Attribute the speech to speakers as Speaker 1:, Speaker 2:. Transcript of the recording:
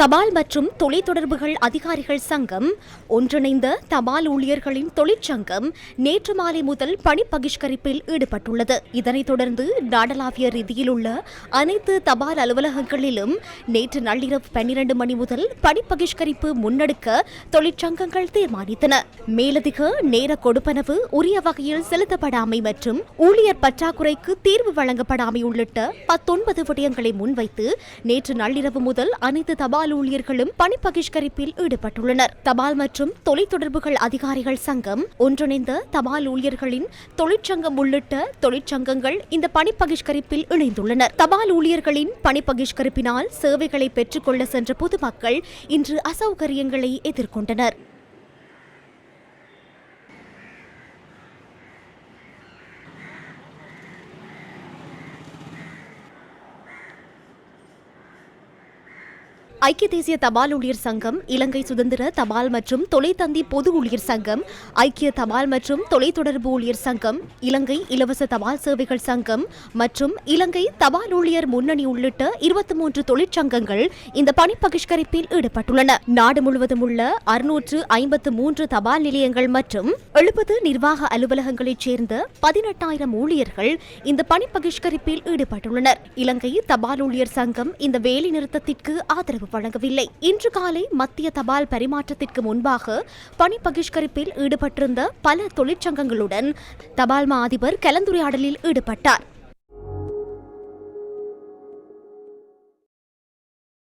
Speaker 1: தபால் மற்றும் தொலைத்தொடர்புகள் அதிகாரிகள் சங்கம் ஒன்றிணைந்த தபால் ஊழியர்களின் தொழிற்சங்கம் நேற்று மாலை முதல் பணி பகிஷ்கரிப்பில் ஈடுபட்டுள்ளது. இதனைத் தொடர்ந்து நாடளாவிய ரீதியில் உள்ள அனைத்து தபால் அலுவலகங்களிலும் நேற்று நள்ளிரவு பன்னிரண்டு மணி முதல் பணி பகிஷ்கரிப்பு முன்னெடுக்க தொழிற்சங்கங்கள் தீர்மானித்தன. மேலதிக நேர கொடுப்பனவு உரிய வகையில் செலுத்தப்படாமை மற்றும் ஊழியர் பற்றாக்குறைக்கு தீர்வு வழங்கப்படாமை உள்ளிட்ட பத்தொன்பது விடயங்களை முன்வைத்து நேற்று நள்ளிரவு முதல் அனைத்து தபால் ஊழியர்களும் பணி பகிஷ்கரிப்பில் ஈடுபட்டுள்ளனர். தபால் மற்றும் தொலைத்தொடர்புகள் அதிகாரிகள் சங்கம் ஒன்றிணைந்த தபால் ஊழியர்களின் தொழிற்சங்கம் உள்ளிட்ட தொழிற்சங்கங்கள் இந்த பணி பகிஷ்கரிப்பில் இணைந்துள்ளனர். தபால் ஊழியர்களின் பணி பகிஷ்கரிப்பினால் சேவைகளை பெற்றுக்கொள்ள சென்ற பொதுமக்கள் இன்று அசௌகரியங்களை எதிர்கொண்டனர். ஐக்கிய தேசிய தபால் ஊழியர் சங்கம் இலங்கை சுதந்திர தபால் மற்றும் தொலைத்தந்தி பொது ஊழியர் சங்கம் ஐக்கிய தபால் மற்றும் தொலைத்தொடர்பு ஊழியர் சங்கம் இலங்கை இலவச தபால் சேவைகள் சங்கம் மற்றும் இலங்கை தபால் ஊழியர் முன்னணி உள்ளிட்ட இருபத்தி மூன்று தொழிற்சங்கங்கள் இந்த பணி பகிஷ்கரிப்பில் ஈடுபட்டுள்ளன. நாடு முழுவதும் உள்ள அறுநூற்று ஐம்பத்து மூன்று தபால் நிலையங்கள் மற்றும் எழுபது நிர்வாக அலுவலகங்களைச் சேர்ந்த பதினெட்டாயிரம் ஊழியர்கள் இந்த பணி பகிஷ்கரிப்பில் ஈடுபட்டுள்ளனர். இலங்கை தபால் ஊழியர் சங்கம் இந்த வேலை நிறுத்தத்திற்கு ஆதரவு வழங்கவில்லை. இன்று காலை மத்திய தபால் பரிமாற்றத்திற்கு முன்பாக பணி பகிஷ்கரிப்பில் ஈடுபட்டிருந்த பல தொழிற்சங்கங்களுடன் தபால் மா அதிபர் கலந்துரையாடலில் ஈடுபட்டார்.